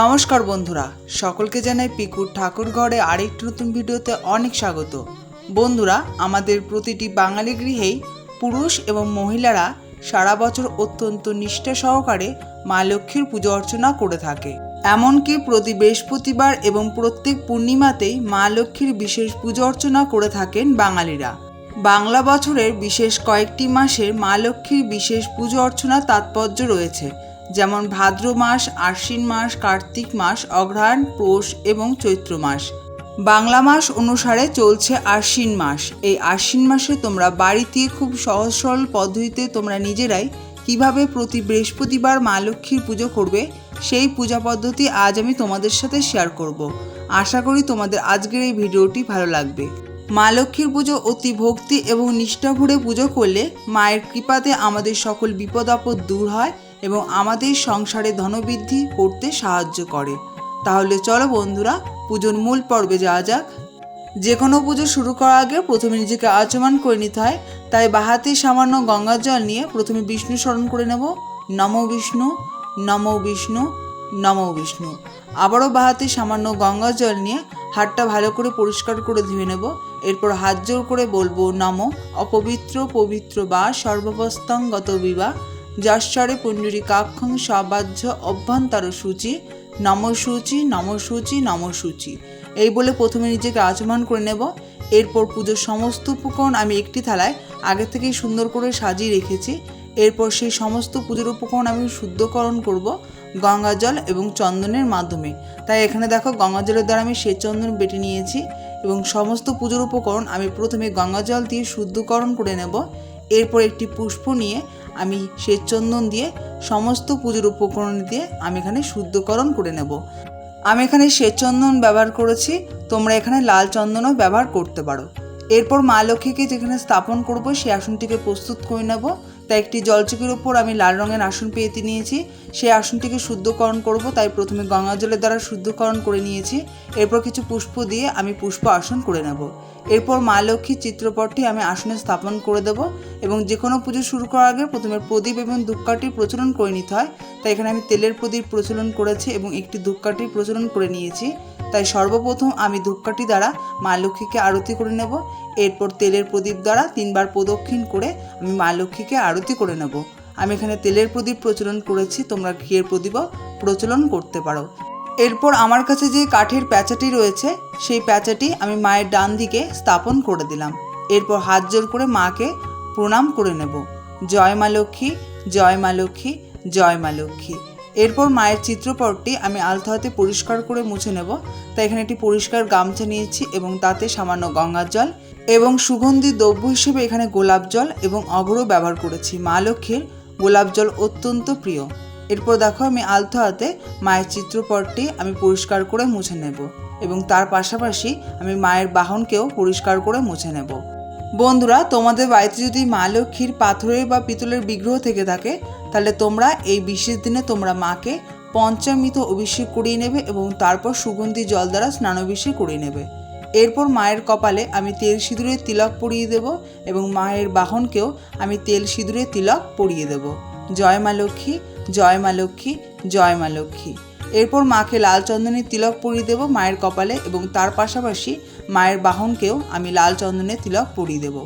নমস্কার বন্ধুরা, সকলকে জানাই পিকুর ঠাকুর ঘরে আরেকটি নতুন ভিডিওতে অনেক স্বাগত। বন্ধুরা, আমাদের প্রতিটি বাঙালি গৃহেই পুরুষ এবং মহিলারা সারা বছর অত্যন্ত নিষ্ঠা সহকারে মা লক্ষ্মীর পুজো অর্চনা করে থাকে। এমনকি প্রতি বৃহস্পতিবার এবং প্রত্যেক পূর্ণিমাতেই মা লক্ষ্মীর বিশেষ পুজো অর্চনা করে থাকেন বাঙালিরা। বাংলা বছরের বিশেষ কয়েকটি মাসের মা লক্ষ্মীর বিশেষ পুজো অর্চনা তাৎপর্য রয়েছে। যেমন ভাদ্র মাস, আশ্বিন মাস, কার্তিক মাস অঘ্রায়ণ পৌষ এবং চৈত্র মাস। বাংলা মাস অনুসারে চলছে আশ্বিন মাস। এই আশ্বিন মাসে তোমরা বাড়িতে খুব সহজ সরল পদ্ধতিতে তোমরা নিজেরাই কীভাবে প্রতি বৃহস্পতিবার মা লক্ষ্মীর পুজো করবে, সেই পূজা পদ্ধতি আজ আমি তোমাদের সাথে শেয়ার করব। আশা করি তোমাদের আজকের এই ভিডিওটি ভালো লাগবে। মা লক্ষ্মীর পুজো অতি ভক্তি এবং নিষ্ঠা ভরে পুজো করলে মায়ের কৃপাতে আমাদের সকল বিপদ আপদ দূর হয় এবং আমাদের সংসারে ধনবৃদ্ধি করতে সাহায্য করে। তাহলে চলো বন্ধুরা, পুজোর মূল পর্বে যাওয়া যাক। যে কোনো পুজো শুরু করার আগে প্রথমে নিজেকে আচমান করে নিতে হয়। তাই বাহাতে সামান্য গঙ্গার জল নিয়ে প্রথমে বিষ্ণু স্মরণ করে নেব। নম বিষ্ণু নম বিষ্ণু নম বিষ্ণু। আবারও বাহাতে সামান্য গঙ্গার জল নিয়ে হাতটা ভালো করে পরিষ্কার করে ধুয়ে নেব। এরপর হাত জোর করে বলব, নম, অপবিত্র, পবিত্র বা সর্ববস্তাঙ্গত বিবাহ যশ্বরে পুণ্ডরী কাক্ষং সবাহ্য অভ্যন্তর সূচি নম সূচি নম সূচি নম সূচি এই বলে প্রথমে নিজেকে আচমান করে নেব। এরপর পুজোর সমস্ত উপকরণ আমি একটি থালায় আগে থেকেই সুন্দর করে সাজিয়ে রেখেছি। এরপর সেই সমস্ত পুজোর উপকরণ আমি শুদ্ধকরণ করব গঙ্গা জল এবং চন্দনের মাধ্যমে। তাই এখানে দেখো গঙ্গা জলের দ্বারা আমি শ্বেত চন্দন বেটে নিয়েছি এবং সমস্ত পুজোর উপকরণ আমি প্রথমে গঙ্গা জল দিয়ে শুদ্ধকরণ করে নেব। এরপর একটি পুষ্প নিয়ে আমি শ্বেত চন্দন দিয়ে সমস্ত পুজোর উপকরণ দিয়ে আমি এখানে শুদ্ধকরণ করে নেব। আমি এখানে শ্বেত চন্দন ব্যবহার করেছি, তোমরা এখানে লাল চন্দনও ব্যবহার করতে পারো। এরপর মা লক্ষ্মীকে যেখানে স্থাপন করব সেই আসনটিকে প্রস্তুত করে নেব। তাই একটি জলচকির উপর আমি লাল রঙের আসন পেতে নিয়েছি। সেই আসনটিকে শুদ্ধকরণ করব, তাই প্রথমে গঙ্গা জলের দ্বারা শুদ্ধকরণ করে নিয়েছি। এরপর কিছু পুষ্প দিয়ে আমি পুষ্প আসন করে নেব। এরপর মা লক্ষ্মীর চিত্রপটটি আমি আসনে স্থাপন করে দেব এবং যে কোনো পুজো শুরু করার আগে প্রথমে প্রদীপ এবং ধূপকাঠির প্রচলন করে নিতে হয়। তাই এখানে আমি তেলের প্রদীপ প্রচলন করেছি এবং একটি ধূপকাঠির প্রচলন করে নিয়েছি। তাই সর্বপ্রথম আমি ধূপকাঠি দ্বারা মা লক্ষ্মীকে আরতি করে নেব। এরপর তেলের প্রদীপ দ্বারা তিনবার প্রদক্ষিণ করে আমি মা লক্ষ্মীকে আরতি করে নেব। আমি এখানে তেলের প্রদীপ প্রচলন করেছি, তোমরা ঘিয়ের প্রদীপও প্রচলন করতে পারো। এরপর আমার কাছে যে কাঠের প্যাঁচাটি রয়েছে, সেই প্যাঁচাটি আমি মায়ের ডান দিকে স্থাপন করে দিলাম। এরপর হাত জোর করে মাকে প্রণাম করে নেব। জয় মা লক্ষ্মী, জয় মা লক্ষ্মী, জয় মা লক্ষ্মী। এরপর মায়ের চিত্রপটটি আমি আলতো হাতে পরিষ্কার করে মুছে নেব। তাই এখানে একটি পরিষ্কার গামছা নিয়েছি এবং তাতে সামান্য গঙ্গার জল এবং সুগন্ধি দ্রব্য হিসেবে এখানে গোলাপ জল এবং অগরও ব্যবহার করেছি। মা লক্ষ্মীর গোলাপ জল অত্যন্ত প্রিয়। এরপর দেখো আমি আলতো হাতে মায়ের চিত্রপটটি আমি পরিষ্কার করে মুছে নেব এবং তার পাশাপাশি আমি মায়ের বাহনকেও পরিষ্কার করে মুছে নেব। বন্ধুরা, তোমাদের বাড়িতে যদি মা লক্ষ্মীর পাথরের বা পিতলের বিগ্রহ থেকে থাকে, তাহলে তোমরা এই বিশেষ দিনে তোমরা মাকে পঞ্চামৃত অভিষেক করিয়ে নেবে এবং তারপর সুগন্ধি জল দ্বারা স্নানাভিষেক করিয়ে নেবে। এরপর মায়ের কপালে আমি তেল সিঁদুরের তিলক পরিয়ে দেব এবং মায়ের বাহনকেও আমি তেল সিঁদুরের তিলক পরিয়ে দেব। জয় মা লক্ষ্মী, জয় মা লক্ষ্মী, জয় মা লক্ষ্মী। এরপর মাকে লাল চন্দনের তিলক পরিয়ে দেব মায়ের কপালে এবং তার পাশাপাশি মায়ের বাহনকেও আমি লাল চন্দনের তিলক পরিয়ে দেব।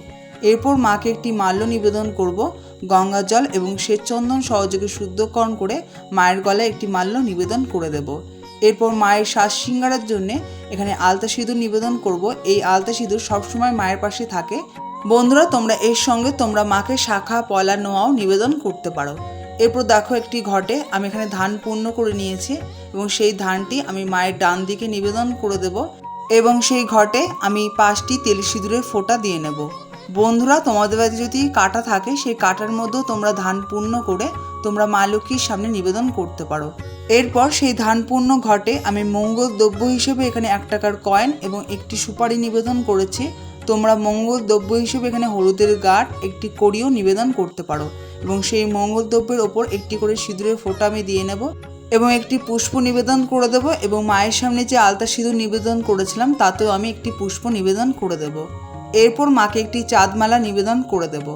এরপর মাকে একটি মাল্য নিবেদন করব, গঙ্গা জল এবং শ্বেত চন্দন সহযোগে শুদ্ধকরণ করে মায়ের গলায় একটি মাল্য নিবেদন করে দেব। এরপর মায়ের শ্বাস সিঙ্গারের জন্য এখানে আলতা সিঁদুর নিবেদন করব। এই আলতা সিঁদুর সবসময় মায়ের পাশে থাকে। বন্ধুরা, তোমরা এর সঙ্গে তোমরা মাকে শাখা, পয়লা, নোয়াও নিবেদন করতে পারো। এরপর দেখো একটি ঘটে, আমি এখানে ধান পূর্ণ করে নিয়েছি এবং সেই ধানটি আমি মায়ের ডান দিকে নিবেদন করে দেব এবং সেই ঘটে আমি পাঁচটি তেল সিঁদুরের ফোঁটা দিয়ে নেব। বন্ধুরা, তোমাদের বাড়িতে যদি কাটা থাকে, সেই কাটার মধ্যেও তোমরা ধান পূর্ণ করে তোমরা মা লক্ষ্মীর সামনে নিবেদন করতে পারো। এরপর সেই ধান পূর্ণ ঘটে, আমি মঙ্গল দ্রব্য হিসেবে এখানে এক টাকার কয়েন এবং একটি সুপারি নিবেদন করেছি। তোমরা মঙ্গল দ্রব্য হিসেবে এখানে হলুদের গাঁট একটি কড়িও নিবেদন করতে পারো। এবং সেই মঙ্গল দ্রব্যের ওপর একটি করে সিঁদুরের ফোঁটা আমি দিয়ে নেব এবং একটি পুষ্প নিবেদন করে দেব এবং মায়ের সামনে যে আলতা সিঁদুর নিবেদন করেছিলাম, তাতেও আমি একটি পুষ্প নিবেদন করে দেব। এরপর মাকে একটি চাঁদমালা নিবেদন করে দেব।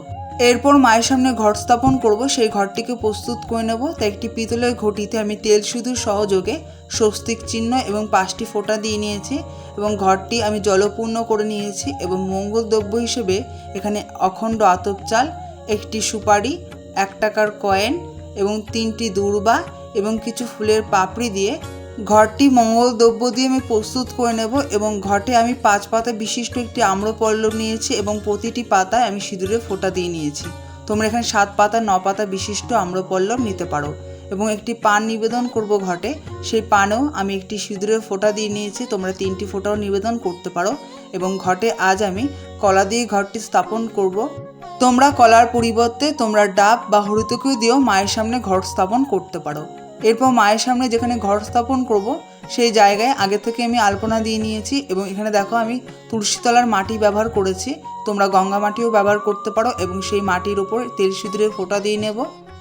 এরপর মায়ের সামনে ঘট স্থাপন করব, সেই ঘরটিকে প্রস্তুত করে নেব। তাই একটি পিতলের ঘটিতে আমি তেল সিঁদুর সহযোগে স্বস্তিক চিহ্ন এবং পাঁচটি ফোঁটা দিয়ে নিয়েছি এবং ঘরটি আমি জলপূর্ণ করে নিয়েছি এবং মঙ্গল দ্রব্য হিসেবে এখানে অখণ্ড আতপ চাল, একটি সুপারি এক টাকার কয়েন এবং তিনটি দূর্বা এবং কিছু ফুলের পাপড়ি দিয়ে ঘরটি মঙ্গল দ্রব্য দিয়ে আমি প্রস্তুত করে নেব এবং ঘটে আমি পাঁচ পাতা বিশিষ্ট একটি আম্রপল্লব নিয়েছি এবং প্রতিটি পাতায় আমি সিঁদুরে ফোঁটা দিয়ে নিয়েছি। তোমরা এখানে সাত পাতা, ন পাতা বিশিষ্ট আম্রপল্লব নিতে পারো এবং একটি পান নিবেদন করব ঘটে। সেই পানেও আমি একটি সিঁদুরের ফোঁটা দিয়ে নিয়েছি। তোমরা তিনটি ফোঁটাও নিবেদন করতে পারো। এবং ঘটে আজ আমি কলা দিয়ে ঘরটি স্থাপন করব। তোমরা কলার পরিবর্তে তোমরা ডাব বা হরিতকেও দিয়েও মায়ের সামনে ঘর স্থাপন করতে পারো। এরপর মায়ের সামনে যেখানে ঘর স্থাপন করব, সেই জায়গায় আগে থেকে আমি আলপনা দিয়ে নিয়েছি এবং এখানে দেখো আমি তুলসীতলার মাটি ব্যবহার করেছি। তোমরা গঙ্গা মাটিও ব্যবহার করতে পারো এবং সেই মাটির ওপর তেল সিঁদুরের ফোঁটা দিয়ে নেব।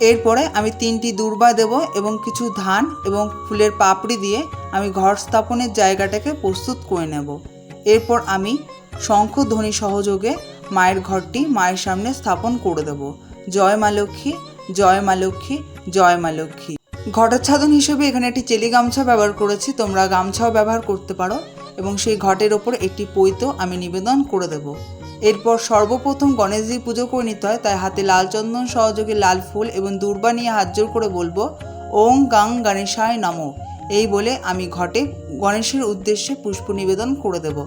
এরপরে আমি তিনটি দূর্বা দেব এবং কিছু ধান এবং ফুলের পাপড়ি দিয়ে আমি ঘর স্থাপনের জায়গাটাকে প্রস্তুত করে নেব। এরপর আমি শঙ্খ ধ্বনি সহযোগে মায়ের ঘরটি মায়ের সামনে স্থাপন করে দেব। জয় মা লক্ষ্মী, জয় মা লক্ষ্মী, জয় মা লক্ষ্মী। ঘটাচ্ছাদন হিসেবে এখানে একটি চেলি গামছা ব্যবহার করেছি। তোমরা গামছাও ব্যবহার করতে পারো এবং সেই ঘটের ওপর একটি পৈত আমি নিবেদন করে দেব। এরপর সর্বপ্রথম গণেশজির পুজো করে নিতে হয়, তাই হাতে লাল চন্দন সহযোগে লাল ফুল এবং দুর্বা নিয়ে হাত জোর করে বলব, ওং গাং গণেশায় নমো। এই বলে আমি ঘটে গণেশের উদ্দেশ্যে পুষ্প নিবেদন করে দেব।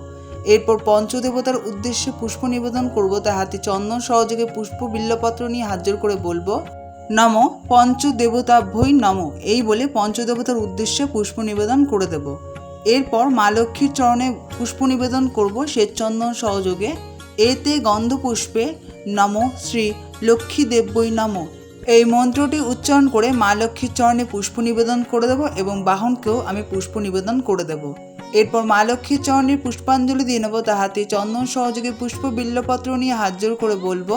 এরপর পঞ্চদেবতার উদ্দেশ্যে পুষ্প নিবেদন করব, তাই হাতে চন্দন সহযোগে পুষ্প বিল্লপত্র নিয়ে হাত জোর করে বলব, নম পঞ্চদেবতাভ্যই নম। এই বলে পঞ্চদেবতার উদ্দেশ্যে পুষ্প নিবেদন করে দেব। এরপর মা লক্ষ্মীর চরণে পুষ্প নিবেদন করব শ্বেতচন্দন সহযোগে। এতে গন্ধপুষ্পে নম শ্রী লক্ষ্মী দেব্যই নম। এই মন্ত্রটি উচ্চারণ করে মা লক্ষ্মীর চরণে পুষ্প নিবেদন করে দেব এবং বাহনকেও আমি পুষ্প নিবেদন করে দেব। এরপর মা লক্ষ্মীর চরণের পুষ্পাঞ্জলি দিয়ে নেব তা হাতে চন্দন সহযোগে পুষ্প বিল্লপত্র নিয়ে হাত করে বলব,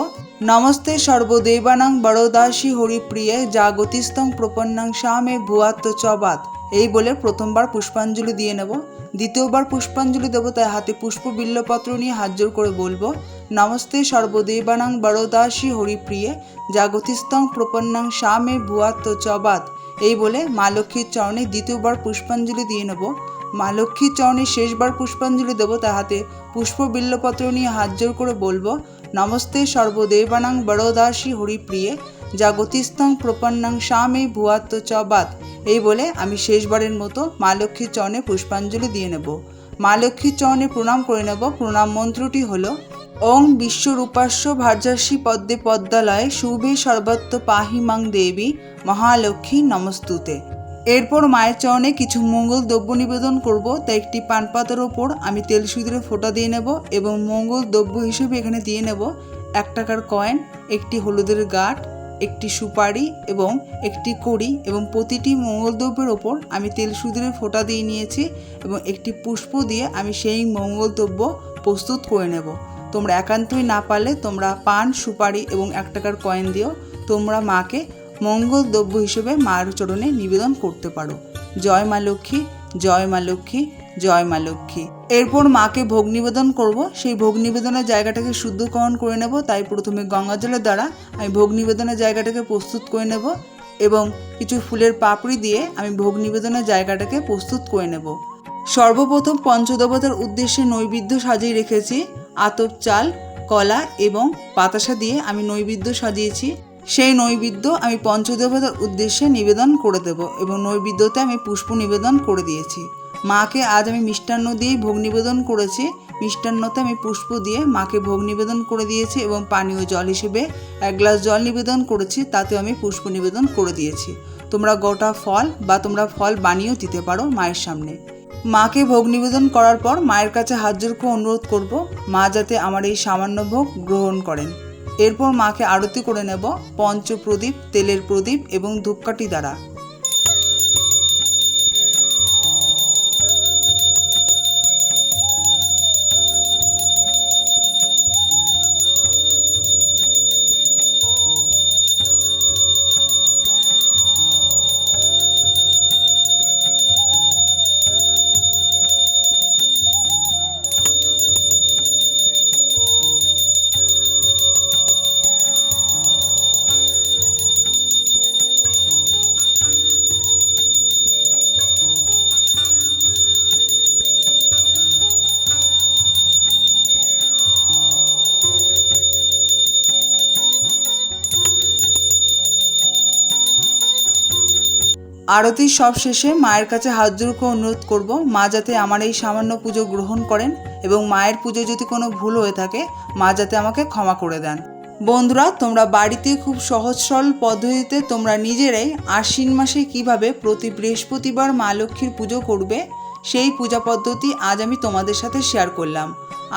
নমস্তে সর্বদেবানাং বড়দাসী হরিপ্রিয়ে জাগতিস্তং প্রপন্নাং শ্যামে ভুয়াত্ম চবাত। এই বলে প্রথমবার পুষ্পাঞ্জলি দিয়ে নেব, দ্বিতীয়বার পুষ্পাঞ্জলি দেবো তাই হাতে পুষ্প বিল্লপত্র নিয়ে হাত জোর করে বলব, নমস্তে সর্বদেবানাং বড়দাসী হরিপ্রিয়ে জাগতিস্তং প্রপন্নাং শ্যামে ভুয়াত্ম চবাত। এই বলে মা লক্ষ্মীর চরণে দ্বিতীয়বার পুষ্পাঞ্জলি দিয়ে নেব মা লক্ষ্মীর চরণে শেষবার পুষ্পাঞ্জলি দেব তাহাতে পুষ্প বিল্লপত্র নিয়ে হাত জোর করে বলব, নমস্তে সর্বদেবানাং বড়দাসী হরিপ্রিয়ে জাগতিস্তং প্রপন্নাং স্বামী ভুয়াত্ম চবাত এই বলে আমি শেষবারের মতো মা লক্ষ্মীর চরণে পুষ্পাঞ্জলি দিয়ে নেব। মা লক্ষ্মীর চরণে প্রণাম করে নেব। প্রণাম মন্ত্রটি হলো, ওং বিশ্বরূপাস্য ভার্যাসী পদ্মে পদ্মালয়ে শুভে সর্বত্র পাহি মাং দেবী, মহালক্ষ্মী নমস্তুতে। এরপর মায়ের চরণে কিছু মঙ্গল দ্রব্য নিবেদন করব তাই একটি পান পাতার ওপর আমি তেল সিঁদুরে ফোঁটা দিয়ে নেব এবং মঙ্গল দ্রব্য হিসেবে এখানে দিয়ে নেব এক টাকার কয়েন, একটি হলুদের গাঁট, একটি সুপারি এবং একটি কড়ি এবং প্রতিটি মঙ্গল দ্রব্যের ওপর আমি তেল সিঁদুরে ফোঁটা দিয়ে নিয়েছি এবং একটি পুষ্প দিয়ে আমি সেই মঙ্গল দ্রব্য প্রস্তুত করে নেব। তোমরা একান্তই না পারলে তোমরা পান, সুপারি এবং এক টাকার কয়েন দিও। তোমরা মাকে মঙ্গল দ্রব্য হিসেবে মায়ের চরণে নিবেদন করতে পারো। জয় মা লক্ষ্মী, জয় মা লক্ষ্মী, জয় মা লক্ষ্মী। এরপর মাকে ভোগ নিবেদন করব। সেই ভোগ নিবেদনের জায়গাটাকে শুদ্ধকরণ করে নেব। তাই প্রথমে গঙ্গা জলের দ্বারা আমি ভোগ নিবেদনের জায়গাটাকে প্রস্তুত করে নেব এবং কিছু ফুলের পাপড়ি দিয়ে আমি ভোগ নিবেদনের জায়গাটাকে প্রস্তুত করে নেব। সর্বপ্রথম পঞ্চদেবতার উদ্দেশ্যে নৈবেদ্য সাজিয়ে রেখেছি। আতপ চাল, কলা এবং বাতাসা দিয়ে আমি নৈবেদ্য সাজিয়েছি। সেই নৈবেদ্য আমি পঞ্চদেবতার উদ্দেশ্যে নিবেদন করে দেব এবং নৈবেদ্যতে আমি পুষ্প নিবেদন করে দিয়েছি। মাকে আজ আমি মিষ্টান্ন দিয়েই ভোগ নিবেদন করেছি। মিষ্টান্নতে আমি পুষ্প দিয়ে মাকে ভোগ নিবেদন করে দিয়েছি এবং পানীয় জল হিসেবে এক গ্লাস জল নিবেদন করেছি, তাতেও আমি পুষ্প নিবেদন করে দিয়েছি। তোমরা গোটা ফল বা তোমরা ফল বানিয়েও দিতে পারো মায়ের সামনে। মাকে ভোগ নিবেদন করার পর মায়ের কাছে হাত অনুরোধ করব, মা যাতে আমার এই সামান্য ভোগ গ্রহণ করেন। এরপর মাকে আরতি করে নেব পঞ্চ প্রদীপ তেলের প্রদীপ এবং ধূপকাঠি দ্বারা। আরতির সব শেষে মায়ের কাছে হাত জোর করে অনুরোধ করব, মা যাতে আমার এই সামান্য পুজো গ্রহণ করেন এবং মায়ের পুজো যদি কোনো ভুল হয়ে থাকে, মা যাতে আমাকে ক্ষমা করে দেন। বন্ধুরা, তোমরা বাড়িতে খুব সহজ সরল পদ্ধতিতে তোমরা নিজেরাই আশ্বিন মাসে কীভাবে প্রতি বৃহস্পতিবার মা লক্ষ্মীর পুজো করবে, সেই পূজা পদ্ধতি আজ আমি তোমাদের সাথে শেয়ার করলাম।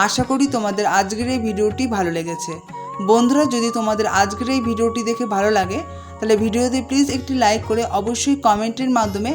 আশা করি তোমাদের আজকের এই ভিডিওটি ভালো লেগেছে। বন্ধুরা, যদি তোমাদের আজকের এই ভিডিওটি দেখে ভালো লাগে, তাহলে ভিডিওতে প্লিজ একটি লাইক করে অবশ্যই কমেন্টের মাধ্যমে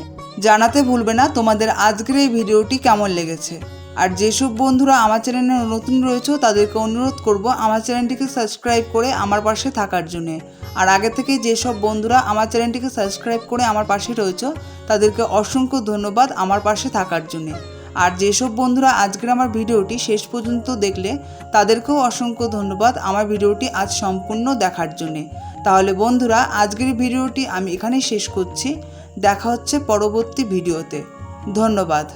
জানাতে ভুলবে না তোমাদের আজকের এই ভিডিওটি কেমন লেগেছে। আর যেসব বন্ধুরা আমার চ্যানেলে নতুন রয়েছে, তাদেরকে অনুরোধ করব আমার চ্যানেলটিকে সাবস্ক্রাইব করে আমার পাশে থাকার জন্যে। আর আগে থেকে যেসব বন্ধুরা আমার চ্যানেলটিকে সাবস্ক্রাইব করে আমার পাশে রয়েছে, তাদেরকে অসংখ্য ধন্যবাদ আমার পাশে থাকার জন্যে। আর যেসব বন্ধুরা আজকের আমার ভিডিওটি শেষ পর্যন্ত দেখলে, তাদেরকেও অসংখ্য ধন্যবাদ আমার ভিডিওটি আজ সম্পূর্ণ দেখার জন্যে। তাহলে বন্ধুরা, আজকের ভিডিওটি আমি এখানেই শেষ করছি। দেখা হচ্ছে পরবর্তী ভিডিওতে। ধন্যবাদ।